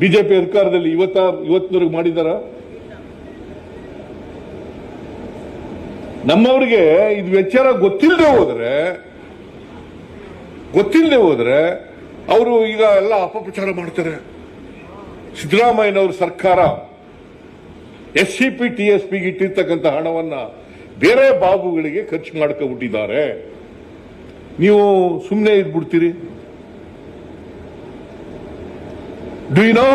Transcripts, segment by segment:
BJP ಅಧಿಕಾರದಲ್ಲಿ ಇವತ್ತ ಇವತ್ತಿನವರೆಗೆ ಮಾಡಿದಾರ ನಮ್ಮವ್ರಿಗೆ ಇದು ವಿಚಾರ ಗೊತ್ತಿಲ್ಲದೆ ಹೋದ್ರೆ ಗೊತ್ತಿಲ್ಲದೆ ಹೋದ್ರೆ ಅವರು ಈಗ ಎಲ್ಲ ಅಪಪ್ರಚಾರ ಮಾಡ್ತಾರೆ. ಸಿದ್ದರಾಮಯ್ಯನವ್ರ ಸರ್ಕಾರ S C P T S ಪಿಗೆ ಇಟ್ಟಿರ್ತಕ್ಕಂಥ ಹಣವನ್ನ ಬೇರೆ ಬಾಬುಗಳಿಗೆ ಖರ್ಚು ಮಾಡ್ಕೊಬಿಟ್ಟಿದ್ದಾರೆ. ನೀವು ಸುಮ್ಮನೆ ಇದ್ಬಿಡ್ತೀರಿ. ಡು ನೋ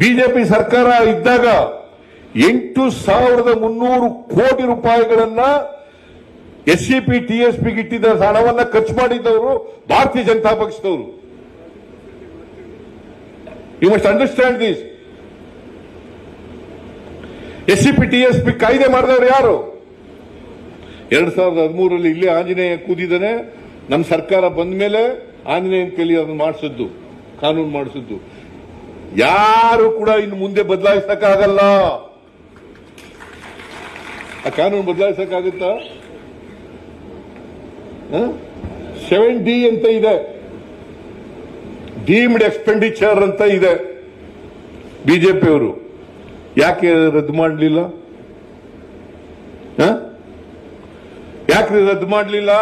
ಬಿಜೆಪಿ ಸರ್ಕಾರ ಇದ್ದಾಗ ಎಂಟು ಸಾವಿರದ ಮುನ್ನೂರು ಕೋಟಿ ರೂಪಾಯಿಗಳನ್ನ ಎಸ್ ಸಿ ಪಿ ಟಿ ಇಟ್ಟಿದ್ದ ಹಣವನ್ನ ಖರ್ಚು ಮಾಡಿದ್ದವರು ಭಾರತೀಯ ಜನತಾ ಪಕ್ಷದವರು. You must understand this S C P T S P ಕಾಯ್ದೆ ಮಾಡಿದವರು ಯಾರು? ಎರಡ್ ಸಾವಿರದ ಹದಿಮೂರರಲ್ಲಿ ಇಲ್ಲೇ ಆಂಜನೇಯ ಕೂದಿದ್ದಾನೆ ನಮ್ಮ ಸರ್ಕಾರ ಬಂದ ಮೇಲೆ ಆಂಜನೇಯನ ಕೈಲಿ ಅದನ್ನು ಮಾಡಿಸಿದ್ದು, ಕಾನೂನು ಮಾಡಿಸಿದ್ದು. ಯಾರು ಕೂಡ ಇನ್ನು ಮುಂದೆ ಬದಲಾಯಿಸಕ್ಕಾಗಲ್ಲ. ಆ ಕಾನೂನು ಬದಲಾಯಿಸಕ್ಕಾಗುತ್ತಾ? ಸೆವೆನ್ ಡಿ ಅಂತ ಇದೆ. ಡೀಮ್ಡ್ ಎಕ್ಸ್ಪೆಂಡಿಚರ್ ಅಂತ ಇದೆ. ಬಿಜೆಪಿಯವರು ಯಾಕೆ ರದ್ದು ಮಾಡಲಿಲ್ಲ? ಯಾಕೆ ರದ್ದು ಮಾಡಲಿಲ್ಲ?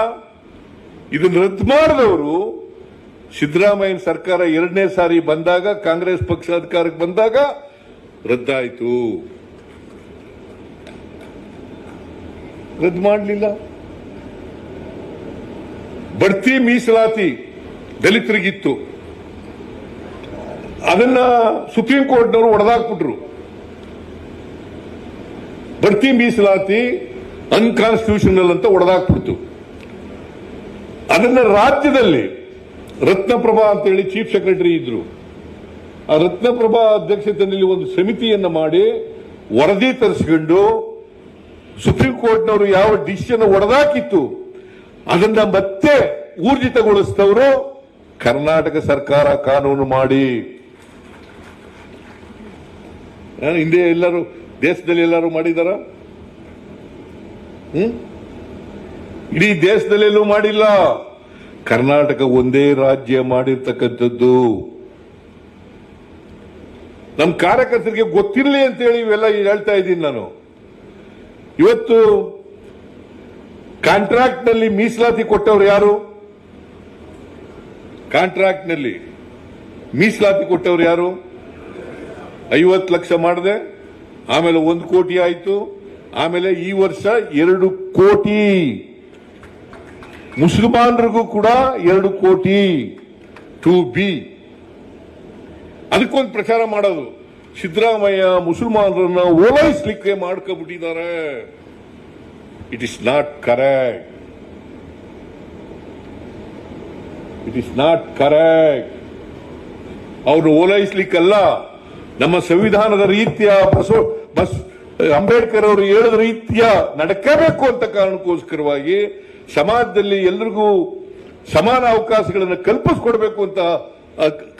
ಇದನ್ನು ರದ್ದು ಮಾಡಿದವರು ಸಿದ್ದರಾಮಯ್ಯನ ಸರ್ಕಾರ ಎರಡನೇ ಸಾರಿ ಬಂದಾಗ ಕಾಂಗ್ರೆಸ್ ಪಕ್ಷ ಅಧಿಕಾರಕ್ಕೆ ಬಂದಾಗ ರದ್ದಾಯಿತು. ರದ್ದು ಮಾಡಲಿಲ್ಲ. ಬಡ್ತಿ ಮೀಸಲಾತಿ ದಲಿತರಿಗಿತ್ತು. ಅದನ್ನ ಸುಪ್ರೀಂ ಕೋರ್ಟ್ನವರು ಒಡೆದಾಕ್ಬಿಟ್ರು. ಬಡ್ತಿ ಮೀಸಲಾತಿ ಅನ್ಕಾನ್ಸ್ಟಿಟ್ಯೂಷನಲ್ ಅಂತ ಒಡೆದಾಕ್ಬಿಡ್ತು. ಅದನ್ನ ರಾಜ್ಯದಲ್ಲಿ ರತ್ನಪ್ರಭಾ ಅಂತೇಳಿ ಚೀಫ್ ಸೆಕ್ರೆಟರಿ ಇದ್ರು. ಆ ರತ್ನಪ್ರಭಾ ಅಧ್ಯಕ್ಷತೆಯಲ್ಲಿ ಒಂದು ಸಮಿತಿಯನ್ನ ಮಾಡಿ ವರದಿ ತರಿಸಿಕೊಂಡು ಸುಪ್ರೀಂ ಕೋರ್ಟ್ನವರು ಯಾವ ಡಿಸಿಷನ್ ಒಡೆದಾಕಿತ್ತು, ಅದನ್ನ ಮತ್ತೆ ಊರ್ಜಿತಗೊಳಿಸಿದವರು ಕರ್ನಾಟಕ ಸರ್ಕಾರ ಕಾನೂನು ಮಾಡಿ. ಹಿಂದೆ ಎಲ್ಲರೂ, ದೇಶದಲ್ಲಿ ಎಲ್ಲರೂ ಮಾಡಿದಾರ? ಹ್ಮ್? ಇಡೀ ದೇಶದಲ್ಲೆಲ್ಲೂ ಮಾಡಿಲ್ಲ. ಕರ್ನಾಟಕ ಒಂದೇ ರಾಜ್ಯ ಮಾಡಿರ್ತಕ್ಕಂಥದ್ದು. ನಮ್ಮ ಕಾರ್ಯಕರ್ತರಿಗೆ ಗೊತ್ತಿರಲಿ ಅಂತೇಳಿ ಇವೆಲ್ಲ ಹೇಳ್ತಾ ಇದ್ದೀನಿ ನಾನು. ಇವತ್ತು ಕಾಂಟ್ರಾಕ್ಟ್ನಲ್ಲಿ ಮೀಸಲಾತಿ ಕೊಟ್ಟವರು ಯಾರು? ಕಾಂಟ್ರಾಕ್ಟ್ನಲ್ಲಿ ಮೀಸಲಾತಿ ಕೊಟ್ಟವರು ಯಾರು? ಐವತ್ತು ಲಕ್ಷ ಮಾಡಿದೆ, ಆಮೇಲೆ ಒಂದು ಕೋಟಿ ಆಯಿತು, ಆಮೇಲೆ ಈ ವರ್ಷ ಎರಡು ಕೋಟಿ. ಮುಸಲ್ಮಾನರಿಗೂ ಕೂಡ ಎರಡು ಕೋಟಿ ಟು ಬಿ ಅದಕ್ಕೊಂದು ಪ್ರಚಾರ ಮಾಡೋದು. ಸಿದ್ದರಾಮಯ್ಯ ಮುಸಲ್ಮಾನರನ್ನ ಓಲೈಸ್ಲಿಕ್ಕೆ ಮಾಡ್ಕೊಬಿಟ್ಟಿದ್ದಾರೆ. It is not correct it is not correct ಅವ್ರನ್ನ ಓಲೈಸ್ಲಿಕ್ಕಲ್ಲ. ನಮ್ಮ ಸಂವಿಧಾನದ ರೀತಿಯ ಬಸವ ಬಸ್ ಅಂಬೇಡ್ಕರ್ ಅವರು ಹೇಳಿದ ರೀತಿಯ ನಡ್ಕಬೇಕು ಅಂತ ಕಾರಣಕ್ಕೋಸ್ಕರವಾಗಿ ಸಮಾಜದಲ್ಲಿ ಎಲ್ರಿಗೂ ಸಮಾನ ಅವಕಾಶಗಳನ್ನು ಕಲ್ಪಿಸ್ಕೊಡ್ಬೇಕು ಅಂತ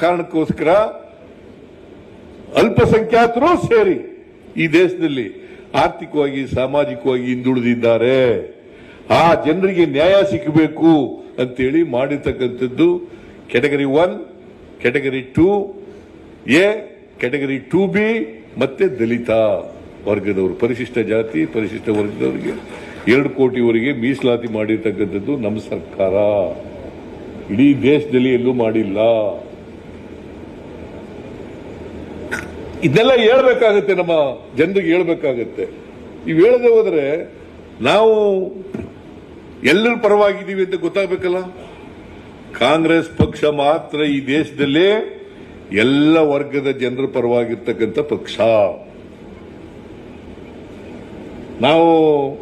ಕಾರಣಕ್ಕೋಸ್ಕರ ಅಲ್ಪಸಂಖ್ಯಾತರು ಸೇರಿ ಈ ದೇಶದಲ್ಲಿ ಆರ್ಥಿಕವಾಗಿ, ಸಾಮಾಜಿಕವಾಗಿ ಹಿಂದುಳಿದಿದ್ದಾರೆ. ಆ ಜನರಿಗೆ ನ್ಯಾಯ ಸಿಕ್ಕಬೇಕು ಅಂತೇಳಿ ಮಾಡಿರ್ತಕ್ಕಂಥದ್ದು category one category two, A category two B ಮತ್ತೆ ದಲಿತ. ವರ್ಗದವರು, ಪರಿಶಿಷ್ಟ ಜಾತಿ, ಪರಿಶಿಷ್ಟ ವರ್ಗದವರಿಗೆ ಎರಡು ಕೋಟಿವರೆಗೆ ಮೀಸಲಾತಿ ಮಾಡಿರ್ತಕ್ಕಂಥದ್ದು ನಮ್ಮ ಸರ್ಕಾರ. ಇಡೀ ದೇಶದಲ್ಲಿ ಎಲ್ಲೂ ಮಾಡಿಲ್ಲ. ಇದನ್ನೆಲ್ಲ ಹೇಳ್ಬೇಕಾಗತ್ತೆ, ನಮ್ಮ ಜನರಿಗೆ ಹೇಳ್ಬೇಕಾಗತ್ತೆ. ನೀವು ಹೇಳದೆ ಹೋದ್ರೆ ನಾವು ಎಲ್ಲರ ಪರವಾಗಿದ್ದೀವಿ ಅಂತ ಗೊತ್ತಾಗಬೇಕಲ್ಲ? ಕಾಂಗ್ರೆಸ್ ಪಕ್ಷ ಮಾತ್ರ ಈ ದೇಶದಲ್ಲೇ ಎಲ್ಲ ವರ್ಗದ ಜನರ ಪರವಾಗಿರ್ತಕ್ಕಂಥ ಪಕ್ಷ. ನಾವು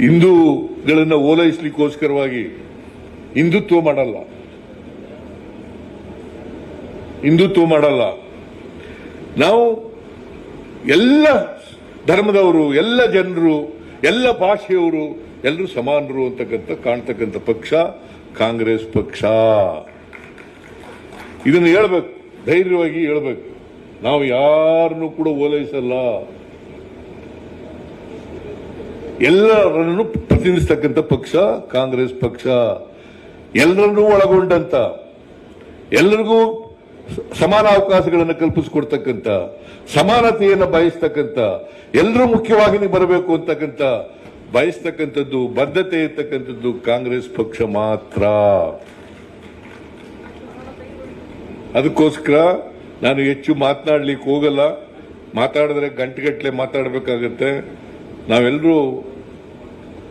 ಹಿಂದೂಗಳನ್ನು ಓಲೈಸಲಿಕ್ಕೋಸ್ಕರವಾಗಿ ಹಿಂದುತ್ವ ಮಾಡಲ್ಲ. ಹಿಂದುತ್ವ ಮಾಡಲ್ಲ. ನಾವು ಎಲ್ಲ ಧರ್ಮದವರು, ಎಲ್ಲ ಜನರು, ಎಲ್ಲ ಭಾಷೆಯವರು ಎಲ್ಲರೂ ಸಮಾನರು ಅಂತಕ್ಕಂಥ, ಕಾಣ್ತಕ್ಕಂಥ ಪಕ್ಷ ಕಾಂಗ್ರೆಸ್ ಪಕ್ಷ. ಇದನ್ನು ಹೇಳ್ಬೇಕು, ಧೈರ್ಯವಾಗಿ ಹೇಳ್ಬೇಕು. ನಾವು ಯಾರನ್ನು ಕೂಡ ಓಲೈಸಲ್ಲ. ಎಲ್ಲರನ್ನು ಪ್ರತಿನಿಧಿಸ್ತಕ್ಕಂಥ ಪಕ್ಷ, ಕಾಂಗ್ರೆಸ್ ಪಕ್ಷ, ಎಲ್ಲರನ್ನೂ ಒಳಗೊಂಡಂತ, ಎಲ್ಲರಿಗೂ ಸಮಾನ ಅವಕಾಶಗಳನ್ನು ಕಲ್ಪಿಸಿಕೊಡ್ತಕ್ಕಂಥ ಸಮಾನತೆಯನ್ನು ಬಯಸ್ತಕ್ಕಂಥ ಎಲ್ಲರೂ ಮುಖ್ಯವಾಗಿ ಬರಬೇಕು ಅಂತಕ್ಕಂಥ ಬಯಸ್ತಕ್ಕಂಥದ್ದು, ಬದ್ಧತೆ ಇರ್ತಕ್ಕಂಥದ್ದು ಕಾಂಗ್ರೆಸ್ ಪಕ್ಷ ಮಾತ್ರ. ಅದಕ್ಕೋಸ್ಕರ ನಾನು ಹೆಚ್ಚು ಮಾತನಾಡ್ಲಿಕ್ಕೆ ಹೋಗಲ್ಲ. ಮಾತಾಡಿದ್ರೆ ಗಂಟೆಗಟ್ಟಲೆ ಮಾತಾಡಬೇಕಾಗತ್ತೆ. ನಾವೆಲ್ಲರೂ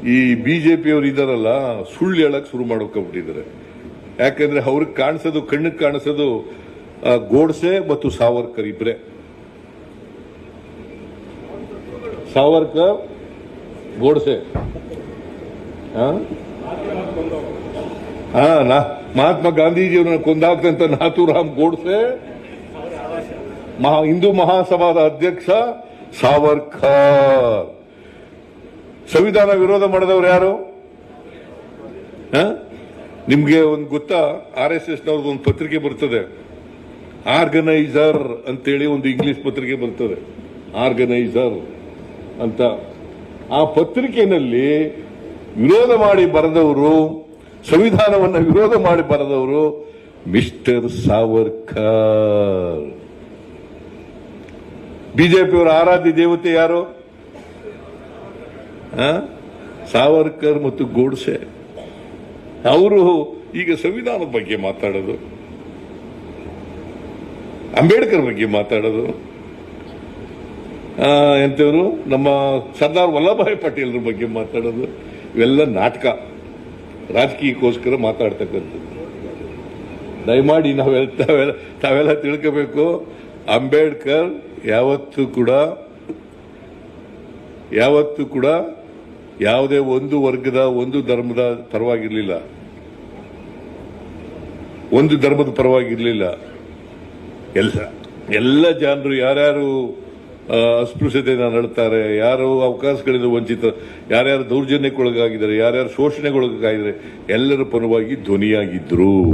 ಈ ಬಿಜೆಪಿಯವರು ಇದಾರಲ್ಲ, ಸುಳ್ಳು ಹೇಳಕ್ ಶುರು ಮಾಡ್ಕೊಂಡ್ಬಿಟ್ಟಿದ್ದಾರೆ ಯಾಕಂದ್ರೆ ಅವ್ರಿಗೆ ಕಾಣಿಸೋದು, ಕಣ್ಣಿಗೆ ಕಾಣಿಸೋದು ಗೋಡ್ಸೆ ಮತ್ತು ಸಾವರ್ಕರ್ ಇಬ್ರೆ. ಸಾವರ್ಕರ್, ಗೋಡ್ಸೆ. ಹಾ ನಾ- ಮಹಾತ್ಮ ಗಾಂಧೀಜಿಯವ್ರನ್ನ ಕೊಂದಾಕ್ತಂತ ನಾಥೂರಾಮ್ ಗೋಡ್ಸೆ. ಮಹಾ, ಹಿಂದೂ ಮಹಾಸಭಾದ ಅಧ್ಯಕ್ಷ ಸಾವರ್ಕರ್. ಸಂವಿಧಾನ ವಿರೋಧ ಮಾಡಿದವರು ಯಾರು? ನಿಮ್ಗೆ ಒಂದು ಗೊತ್ತಾ? ಆರ್ ಎಸ್ ಎಸ್ ನವ್ರದ್ದು ಒಂದು ಪತ್ರಿಕೆ ಬರ್ತದೆ. ಆರ್ಗನೈಸರ್ ಅಂತೇಳಿ ಒಂದು ಇಂಗ್ಲಿಷ್ ಪತ್ರಿಕೆ ಬರ್ತದೆ. ಆರ್ಗನೈಸರ್ ಅಂತ. ಆ ಪತ್ರಿಕೆಯಲ್ಲಿ ವಿರೋಧ ಮಾಡಿ ಬರೆದವರು, ಸಂವಿಧಾನವನ್ನು ವಿರೋಧ ಮಾಡಿ ಬರೆದವರು ಮಿಸ್ಟರ್ ಸಾವರ್ಕರ್. ಬಿಜೆಪಿಯವರ ಆರಾಧ್ಯ ದೇವತೆ ಯಾರು? ಸಾವರ್ಕರ್ ಮತ್ತು ಗೋಡ್ಸೆ. ಅವರು ಈಗ ಸಂವಿಧಾನದ ಬಗ್ಗೆ ಮಾತಾಡೋದು. ಅಂಬೇಡ್ಕರ್ ಬಗ್ಗೆ ಮಾತಾಡೋದು. ಎಂಥವರು? ನಮ್ಮ ಸರ್ದಾರ್ ವಲ್ಲಭಾಯ್ ಪಟೇಲ್ರ ಬಗ್ಗೆ ಮಾತಾಡೋದು. ಇವೆಲ್ಲ ನಾಟಕ. ರಾಜಕೀಯಕ್ಕೋಸ್ಕರ ಮಾತಾಡ್ತಕ್ಕಂಥದ್ದು. ದಯಮಾಡಿ ನಾವೆಲ್ಲ, ತಾವೆಲ್ಲ ತಾವೆಲ್ಲ ತಿಳ್ಕೋಬೇಕು. ಅಂಬೇಡ್ಕರ್ ಯಾವತ್ತೂ ಕೂಡ ಯಾವತ್ತೂ ಕೂಡ ಯಾವುದೇ ಒಂದು ವರ್ಗದ, ಒಂದು ಧರ್ಮದ ಪರವಾಗಿರಲಿಲ್ಲ. ಒಂದು ಧರ್ಮದ ಪರವಾಗಿರಲಿಲ್ಲ. ಎಲ್ಲ ಎಲ್ಲ ಜನರು, ಯಾರ್ಯಾರು ಅಸ್ಪೃಶ್ಯತೆಯನ್ನು ನಡ್ತಾರೆ ಯಾರು ಅವಕಾಶಗಳಿಂದ ವಂಚಿತ, ಯಾರ್ಯಾರು ದೌರ್ಜನ್ಯಕ್ಕೊಳಗಾಗಿದ್ದಾರೆ, ಯಾರ್ಯಾರು ಶೋಷಣೆಗೊಳಗಾಗಿದ್ದಾರೆ, ಎಲ್ಲರ ಪರವಾಗಿ ಧ್ವನಿಯಾಗಿದ್ರು.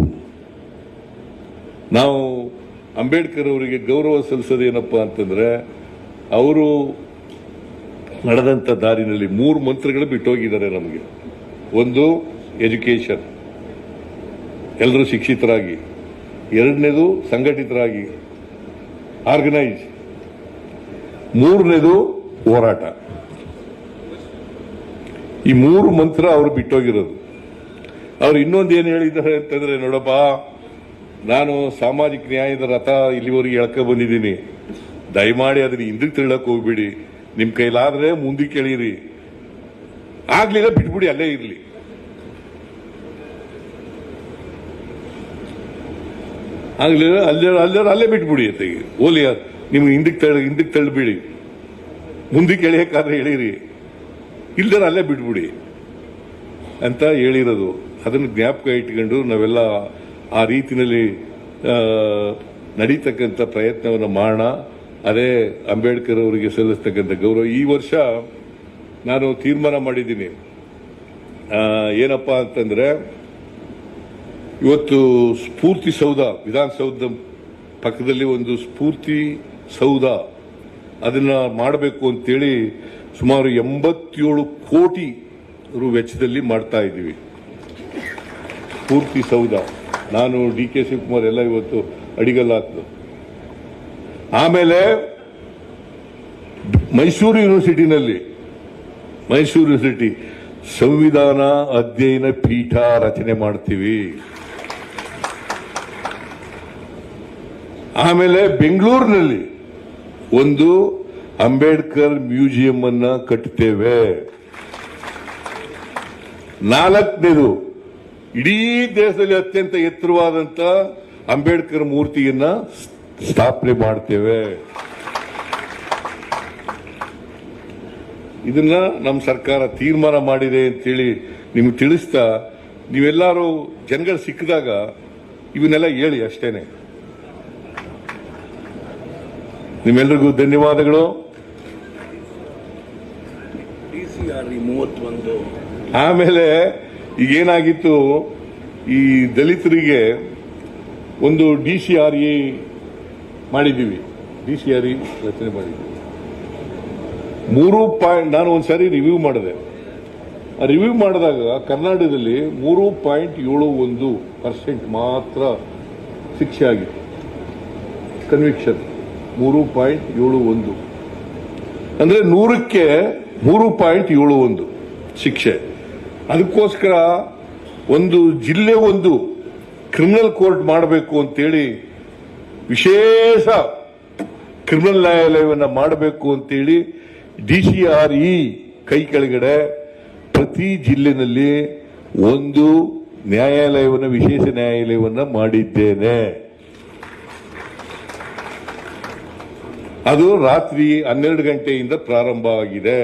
ನಾವು ಅಂಬೇಡ್ಕರ್ ಅವರಿಗೆ ಗೌರವ ಸಲ್ಲಿಸೋದೇನಪ್ಪ ಅಂತಂದ್ರೆ, ಅವರು ನಡೆದಂತ ದಾರಿನಲ್ಲಿ ಮೂರು ಮಂತ್ರಗಳು ಬಿಟ್ಟೋಗಿದ್ದಾರೆ ನಮಗೆ. ಒಂದು ಎಜುಕೇಷನ್ ಎಲ್ಲರೂ ಶಿಕ್ಷಿತರಾಗಿ. ಎರಡನೇದು ಸಂಘಟಿತರಾಗಿ. ಆರ್ಗನೈಸ್ ಮೂರನೇದು ಹೋರಾಟ. ಈ ಮೂರು ಮಂತ್ರ ಅವರು ಬಿಟ್ಟೋಗಿರೋದು. ಅವ್ರು ಇನ್ನೊಂದು ಏನು ಹೇಳಿದ್ದಾರೆ ಅಂತಂದ್ರೆ, ನೋಡಪ್ಪ, ನಾನು ಸಾಮಾಜಿಕ ನ್ಯಾಯದ ರಥ ಇಲ್ಲಿವರೆಗೆ ಎಳ್ಕೊ ಬಂದಿದ್ದೀನಿ. ದಯಮಾಡಿ ಅದನ್ನ ಹಿಂದಕ್ಕೆ ತಿಳಕ್ ಹೋಗ್ಬಿಡಿ. ನಿಮ್ ಕೈಲಾದ್ರೆ ಮುಂದೆ ಕೇಳಿರಿ. ಆಗ್ಲಿಲ್ಲ ಬಿಟ್ಬಿಡಿ ಅಲ್ಲೇ ಇರಲಿ. ಆಗ್ಲಿಲ್ಲ ಅಲ್ಲೇ ಅಲ್ಲೇ ಅಲ್ಲೇ ಬಿಟ್ಬಿಡಿ ಅತ್ತೆಗೆ. ಓಲಿ ನಿಮ್ಗೆ ಹಿಂದಕ್ಕೆ ತಳ್ಳಿ ಹಿಂದಕ್ಕೆ ತಳ್ಳಿಬಿಡಿ ಮುಂದಕ್ಕೆ ಕೇಳಿಯಕ್ಕಾದ್ರೆ ಹೇಳಿರಿ. ಇಲ್ದಾರ ಅಲ್ಲೇ ಬಿಟ್ಬಿಡಿ ಅಂತ ಹೇಳಿರೋದು. ಅದನ್ನು ಜ್ಞಾಪಕ ಇಟ್ಕೊಂಡು ನಾವೆಲ್ಲ ಆ ರೀತಿನಲ್ಲಿ ಆ, ನಡೀತಕ್ಕಂಥ ಪ್ರಯತ್ನವನ್ನು ಮಾಡೋಣ. ಅದೇ ಅಂಬೇಡ್ಕರ್ ಅವರಿಗೆ ಸಲ್ಲಿಸ್ತಕ್ಕಂಥ ಗೌರವ. ಈ ವರ್ಷ ನಾನು ತೀರ್ಮಾನ ಮಾಡಿದ್ದೀನಿ. ಏನಪ್ಪ ಅಂತಂದರೆ, ಇವತ್ತು ಸ್ಫೂರ್ತಿ ಸೌಧ ವಿಧಾನಸೌಧ ಪಕ್ಕದಲ್ಲಿ ಒಂದು ಸ್ಫೂರ್ತಿ ಸೌಧ. ಅದನ್ನ ಮಾಡಬೇಕು ಅಂತೇಳಿ ಸುಮಾರು ಎಂಬತ್ತೇಳು ಕೋಟಿ ರು ವೆಚ್ಚದಲ್ಲಿ ಮಾಡ್ತಾ ಇದ್ದೀವಿ. ಸ್ಫೂರ್ತಿ ಸೌಧ. ನಾನು ಡಿ ಕೆ ಶಿವಕುಮಾರ್ ಎಲ್ಲ ಇವತ್ತು ಅಡಿಗಲ್ಲ ಆಮೇಲೆ ಮೈಸೂರು ಯೂನಿವರ್ಸಿಟಿನಲ್ಲಿ, ಮೈಸೂರು ಯೂನಿವರ್ಸಿಟಿ ಸಂವಿಧಾನ ಅಧ್ಯಯನ ಪೀಠ ರಚನೆ ಮಾಡ್ತೀವಿ. ಆಮೇಲೆ ಬೆಂಗಳೂರಿನಲ್ಲಿ ಒಂದು ಅಂಬೇಡ್ಕರ್ ಮ್ಯೂಸಿಯಂ ಅನ್ನ ಕಟ್ಟುತ್ತೇವೆ ನಾಲ್ಕನೇದು, ಇಡೀ ದೇಶದಲ್ಲಿ ಅತ್ಯಂತ ಎತ್ತರವಾದಂತ ಅಂಬೇಡ್ಕರ್ ಮೂರ್ತಿಯನ್ನ ಸ್ಥಾಪನೆ ಮಾಡ್ತೇವೆ. ಇದನ್ನ ನಮ್ಮ ಸರ್ಕಾರ ತೀರ್ಮಾನ ಮಾಡಿದೆ ಅಂತೇಳಿ ನಿಮ್ಗೆ ತಿಳಿಸ್ತಾ ನೀವೆಲ್ಲರೂ ಜನಗಳು ಸಿಕ್ಕಿದಾಗ ಇವನ್ನೆಲ್ಲ ಹೇಳಿ ಅಷ್ಟೇನೆ. ನಿಮ್ಮೆಲ್ಲರಿಗೂ ಧನ್ಯವಾದಗಳು. ಆಮೇಲೆ ಈಗ ಏನಾಗಿತ್ತು ಈ ದಲಿತರಿಗೆ ಒಂದು ಡಿ ಸಿ ಆರ್ ಇ ಮಾಡಿದ್ದೀವಿ. ಡಿ ಸಿ ಆರ್ ಇ ರಚನೆ ಮಾಡಿದ್ದೀವಿ. ಮೂರು ಪಾಯಿಂಟ್ ನಾನು ಒಂದು ಸಾರಿ ರಿವ್ಯೂ ಮಾಡಿದೆ. ಆ ರಿವ್ಯೂ ಮಾಡಿದಾಗ ಕರ್ನಾಟಕದಲ್ಲಿ ಮೂರು ಪಾಯಿಂಟ್ ಏಳು ಒಂದು ಪರ್ಸೆಂಟ್ ಮಾತ್ರ ಶಿಕ್ಷೆ ಆಗಿತ್ತು. ಕನ್ವಿಕ್ಷನ್ ಮೂರು ಪಾಯಿಂಟ್ ಏಳು ಒಂದು. ಅಂದರೆ ನೂರಕ್ಕೆ ಮೂರು ಪಾಯಿಂಟ್ ಏಳು ಒಂದು ಶಿಕ್ಷೆ. ಅದಕ್ಕೋಸ್ಕರ ಒಂದು ಜಿಲ್ಲೆ ಒಂದು ಕ್ರಿಮಿನಲ್ ಕೋರ್ಟ್ ಮಾಡಬೇಕು ಅಂತೇಳಿ ವಿಶೇಷ ಕ್ರಿಮಿನಲ್ ನ್ಯಾಯಾಲಯವನ್ನು ಮಾಡಬೇಕು ಅಂತೇಳಿ ಡಿ ಸಿ ಆರ್ ಇ ಕೈ ಕೆಳಗಡೆ ಪ್ರತಿ ಜಿಲ್ಲೆನಲ್ಲಿ ಒಂದು ನ್ಯಾಯಾಲಯವನ್ನು, ವಿಶೇಷ ನ್ಯಾಯಾಲಯವನ್ನು ಮಾಡಿದ್ದೇನೆ. ಅದು ರಾತ್ರಿ ಹನ್ನೆರಡು ಗಂಟೆಯಿಂದ ಪ್ರಾರಂಭ ಆಗಿದೆ.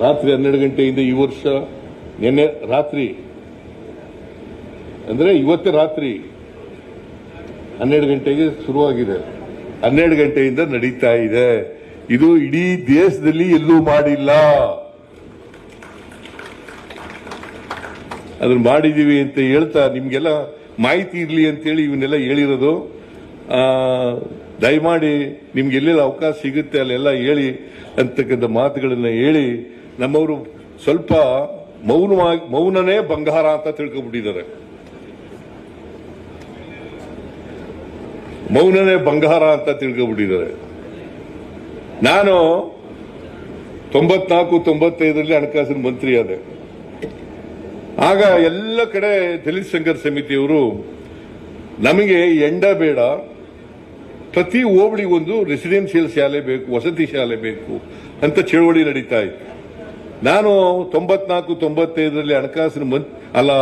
ರಾತ್ರಿ ಹನ್ನೆರಡು ಗಂಟೆಯಿಂದ ಈ ವರ್ಷ ನಿನ್ನೆ ರಾತ್ರಿ. ಅಂದ್ರೆ ಇವತ್ತೇ ರಾತ್ರಿ. ಹನ್ನೆರಡು ಗಂಟೆಗೆ ಶುರುವಾಗಿದೆ. ಹನ್ನೆರಡು ಗಂಟೆಯಿಂದ ನಡೀತಾ ಇದೆ. ಇದು ಇಡೀ ದೇಶದಲ್ಲಿ ಎಲ್ಲೂ ಮಾಡಿಲ್ಲ. ಅದನ್ನ ಮಾಡಿದೀವಿ ಅಂತ ಹೇಳ್ತಾ ನಿಮ್ಗೆಲ್ಲ ಮಾಹಿತಿ ಇರಲಿ ಅಂತೇಳಿ ಇವನ್ನೆಲ್ಲ ಹೇಳಿರೋದು. ದಯಮಾಡಿ ನಿಮ್ಗೆ ಎಲ್ಲೆಲ್ಲ ಅವಕಾಶ ಸಿಗುತ್ತೆ ಅಲ್ಲೆಲ್ಲ ಹೇಳಿ ಅಂತಕ್ಕಂಥ ಮಾತುಗಳನ್ನ ಹೇಳಿ ನಮ್ಮವರು ಸ್ವಲ್ಪ ಮೌನವಾಗಿ ಮೌನನೇ ಬಂಗಾರ ಅಂತ ತಿಳ್ಕೊಬಿಟ್ಟಿದ್ದಾರೆ ಮೌನನೇ ಬಂಗಾರ ಅಂತ ತಿಳ್ಕೊಬಿಟ್ಟಿದ್ದಾರೆ ನಾನು ತೊಂಬತ್ನಾಲ್ಕು, ತೊಂಬತ್ತೈದರಲ್ಲಿ ಹಣಕಾಸಿನ ಮಂತ್ರಿ ಆದೆ. ಆಗ ಎಲ್ಲ ಕಡೆ ದಲಿತ ಸಂಘರ್ಷ ಸಮಿತಿಯವರು ನಮಗೆ ಎಂಡ ಬೇಡ. ಪ್ರತಿ ಹೋಬಳಿಗೊಂದು ರೆಸಿಡೆನ್ಷಿಯಲ್ ಶಾಲೆ ಬೇಕು, ವಸತಿ ಶಾಲೆ ಬೇಕು ಅಂತ ಚಳವಳಿ ನಡೀತಾ ಇತ್ತು. ನಾನು ತೊಂಬತ್ನಾಲ್ಕು, ತೊಂಬತ್ತೈದರಲ್ಲಿ ಹಣಕಾಸಿನ ಮಂತ್ರಿ ಅಲ್ಲ,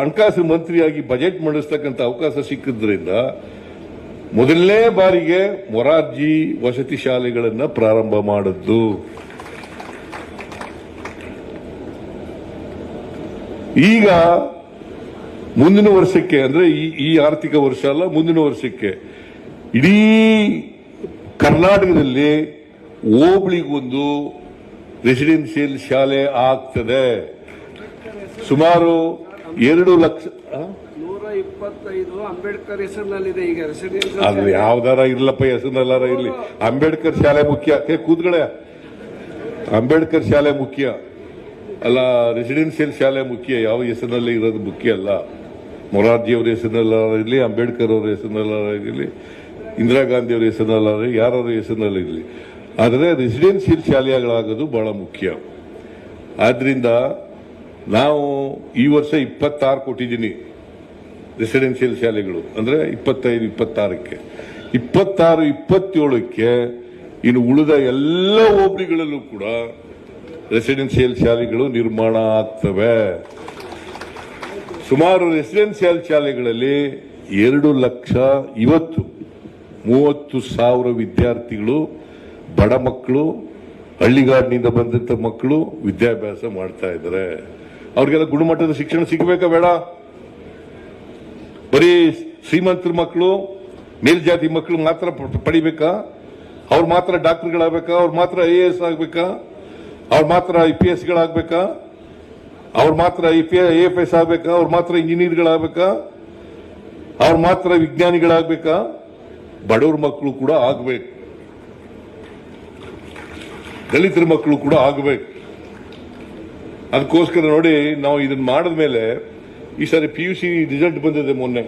ಹಣಕಾಸಿನ ಮಂತ್ರಿಯಾಗಿ ಬಜೆಟ್ ಮಂಡಿಸ್ತಕ್ಕಂಥ ಅವಕಾಶ ಸಿಕ್ಕಿದ್ರಿಂದ ಮೊದಲನೇ ಬಾರಿಗೆ ಮೊರಾರ್ಜಿ ವಸತಿ ಶಾಲೆಗಳನ್ನು ಪ್ರಾರಂಭ ಮಾಡದ್ದು. ಈಗ ಮುಂದಿನ ವರ್ಷಕ್ಕೆ, ಅಂದ್ರೆ ಈ ಆರ್ಥಿಕ ವರ್ಷ ಅಲ್ಲ, ಮುಂದಿನ ವರ್ಷಕ್ಕೆ ಇಡೀ ಕರ್ನಾಟಕದಲ್ಲಿ ಹೋಬಳಿಗೊಂದು ರೆಸಿಡೆನ್ಷಿಯಲ್ ಶಾಲೆ ಆಗ್ತದೆ. ಸುಮಾರು ಎರಡು ಲಕ್ಷ ಇಪ್ಪತ್ತೈದು ಅಂಬೇಡ್ಕರ್ ಹೆಸರಿನಲ್ಲಿದೆ ಈಗ ಅದು ಯಾವ್ದಾರ ಇರ್ಲಪ್ಪ ಹೆಸರಲ್ಲಾರ ಇರ್ಲಿ. ಅಂಬೇಡ್ಕರ್ ಶಾಲೆ ಮುಖ್ಯ. ಏ, ಕೂತ್ಗಳೆ ಅಂಬೇಡ್ಕರ್ ಶಾಲೆ ಮುಖ್ಯ. ಅಲ್ಲ ರೆಸಿಡೆನ್ಷಿಯಲ್ ಶಾಲೆ ಮುಖ್ಯ. ಯಾವ ಹೆಸರಿನಲ್ಲಿ ಇರೋದು ಮುಖ್ಯ ಅಲ್ಲ. ಮೊರಾರ್ಜಿ ಅವ್ರ ಹೆಸರಿನಲ್ಲಾರ ಇರಲಿ ಅಂಬೇಡ್ಕರ್ ಅವ್ರ ಹೆಸರಿನಲ್ಲಾರ ಇರಲಿ ಇಂದಿರಾ ಗಾಂಧಿ ಅವ್ರ ಹೆಸರಿನಲ್ಲಾರ ಯಾರವ್ರ ಹೆಸರಿನಲ್ಲಿ ಇರಲಿ. ಆದರೆ ರೆಸಿಡೆನ್ಷಿಯಲ್ ಶಾಲೆಗಳಾಗೋದು ಬಹಳ ಮುಖ್ಯ. ಆದ್ರಿಂದ ನಾವು ಈ ವರ್ಷ ಇಪ್ಪತ್ತಾರು ಕೊಟ್ಟಿದ್ದೀನಿ. ರೆಸಿಡೆನ್ಷಿಯಲ್ ಶಾಲೆಗಳು ಅಂದ್ರೆ ಇಪ್ಪತ್ತೈದು, ಇಪ್ಪತ್ತಾರಕ್ಕೆ. ಇಪ್ಪತ್ತಾರು, ಇಪ್ಪತ್ತೇಳಕ್ಕೆ ಇನ್ನು ಉಳಿದ ಎಲ್ಲ ಹೋಬಳಿಗಳಲ್ಲೂ ಕೂಡ ರೆಸಿಡೆನ್ಷಿಯಲ್ ಶಾಲೆಗಳು ನಿರ್ಮಾಣ ಆಗ್ತವೆ. ಸುಮಾರು ರೆಸಿಡೆನ್ಷಿಯಲ್ ಶಾಲೆಗಳಲ್ಲಿ ಎರಡು ಲಕ್ಷ ಇವತ್ತು ಮೂವತ್ತು ಸಾವಿರ ವಿದ್ಯಾರ್ಥಿಗಳು, ಬಡ ಮಕ್ಕಳು, ಹಳ್ಳಿಗಾಡಿನಿಂದ ಬಂದಂತ ಮಕ್ಕಳು ವಿದ್ಯಾಭ್ಯಾಸ ಮಾಡ್ತಾ ಇದ್ದಾರೆ. ಅವ್ರಿಗೆಲ್ಲ ಗುಣಮಟ್ಟದ ಶಿಕ್ಷಣ ಸಿಗಬೇಕಾ ಬೇಡ? ಬರೀ ಶ್ರೀಮಂತರ ಮಕ್ಕಳು, ಮೇಲ್ಜಾತಿ ಮಕ್ಕಳು ಮಾತ್ರ ಪಡಿಬೇಕಾ? ಅವ್ರು ಮಾತ್ರ ಡಾಕ್ಟರ್ಗಳಾಗಬೇಕಾ? ಅವ್ರು ಮಾತ್ರ ಐ ಎ ಎಸ್ ಆಗ್ಬೇಕಾ? ಅವ್ರು ಮಾತ್ರ ಐ ಪಿ ಎಸ್ ಗಳಾಗಬೇಕಾ? ಅವ್ರು ಮಾತ್ರ I P I F S ಆಗ್ಬೇಕಾ? ಅವ್ರು ಮಾತ್ರ ಇಂಜಿನಿಯರ್ಗಳಾಗಬೇಕಾ? ಅವ್ರು ಮಾತ್ರ ವಿಜ್ಞಾನಿಗಳಾಗಬೇಕಾ? ಬಡವ್ರ ಮಕ್ಕಳು ಕೂಡ ಆಗ್ಬೇಕು. ದಲಿತರ ಮಕ್ಕಳು ಕೂಡ ಆಗಬೇಕು. ಅದಕ್ಕೋಸ್ಕರ ನೋಡಿ, ನಾವು ಇದನ್ನ ಮಾಡಿದ್ಮೇಲೆ ಈ ಸಾರಿ ಪಿ ಯು ಸಿ ರಿಸಲ್ಟ್ ಬಂದಿದೆ ಮೊನ್ನೆ.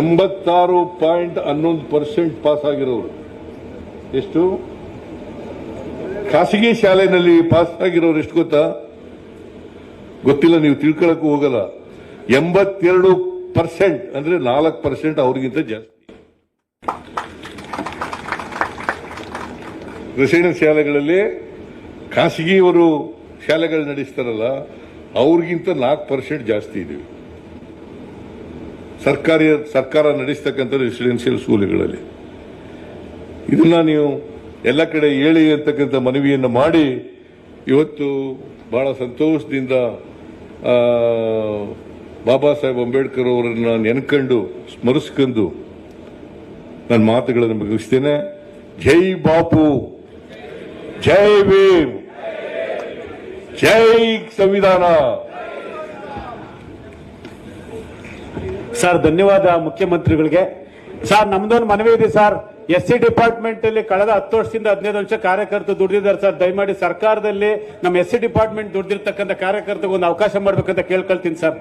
ಎಂಬತ್ತಾರು ಪಾಯಿಂಟ್ ಹನ್ನೊಂದು ಪರ್ಸೆಂಟ್ ಪಾಸ್ ಆಗಿರೋರು. ಎಷ್ಟು? ಖಾಸಗಿ ಶಾಲೆಯಲ್ಲಿ ಪಾಸ್ ಆಗಿರೋರು ಎಷ್ಟು ಗೊತ್ತಾ? ಗೊತ್ತಿಲ್ಲ, ನೀವು ತಿಳ್ಕೊಳಕ್ಕೂ ಹೋಗಲ್ಲ. ಎಂಬತ್ತೆರಡು ಪರ್ಸೆಂಟ್, ಅಂದ್ರೆ ನಾಲ್ಕು ಪರ್ಸೆಂಟ್ ಅವ್ರಿಗಿಂತ ಜಾಸ್ತಿ. ರೆಸಿಡೆನ್ಸ್ ಶಾಲೆಗಳಲ್ಲಿ ಖಾಸಗಿಯವರು ಶಾಲೆಗಳು ನಡೆಸ್ತಾರಲ್ಲ ಅವ್ರಿಗಿಂತ ನಾಲ್ಕು ಪರ್ಸೆಂಟ್ ಜಾಸ್ತಿ ಇದೆ. ಸರ್ಕಾರಿ, ಸರ್ಕಾರ ನಡೆಸ್ತಕ್ಕಂಥ ರೆಸಿಡೆನ್ಷಿಯಲ್ ಸ್ಕೂಲ್ಗಳಲ್ಲಿ. ಇದನ್ನ ನೀವು ಎಲ್ಲ ಕಡೆ ಹೇಳಿ ಅಂತಕ್ಕಂಥ ಮನವಿಯನ್ನು ಮಾಡಿ, ಇವತ್ತು ಬಹಳ ಸಂತೋಷದಿಂದ ಬಾಬಾ ಸಾಹೇಬ್ ಅಂಬೇಡ್ಕರ್ ಅವರನ್ನು ನೆನ್ಕೊಂಡು, ಸ್ಮರಿಸ್ಕೊಂಡು ನನ್ನ ಮಾತುಗಳನ್ನು ಮುಗಿಸ್ತೇನೆ. ಜೈ ಬಾಪು, ಜೈ ಭೀಮ್. ಜೈ ಸಂವಿಧಾನ. ಸರ್, ಧನ್ಯವಾದ ಮುಖ್ಯಮಂತ್ರಿಗಳಿಗೆ. ಸರ್, ನಮ್ದೊಂದು ಮನವಿ ಇದೆ, ಸರ್. ಎಸ್ ಸಿ ಡಿಪಾರ್ಟ್ಮೆಂಟ್ ಅಲ್ಲಿ ಕಳೆದ ಹತ್ತು ವರ್ಷದಿಂದ ಹದಿನೈದು ವರ್ಷ ಕಾರ್ಯಕರ್ತರು ದುಡಿದಿದ್ದಾರೆ, ಸರ್. ದಯಮಾಡಿ ಸರ್ಕಾರದಲ್ಲಿ ನಮ್ಮ ಎಸ್ ಸಿ ಡಿಪಾರ್ಟ್ಮೆಂಟ್ ದುಡ್ಡಿರ್ತಕ್ಕಂಥ ಕಾರ್ಯಕರ್ತರಿಗೆ ಒಂದು ಅವಕಾಶ ಮಾಡಬೇಕಂತ ಕೇಳ್ಕೊಳ್ತೀನಿ, ಸರ್.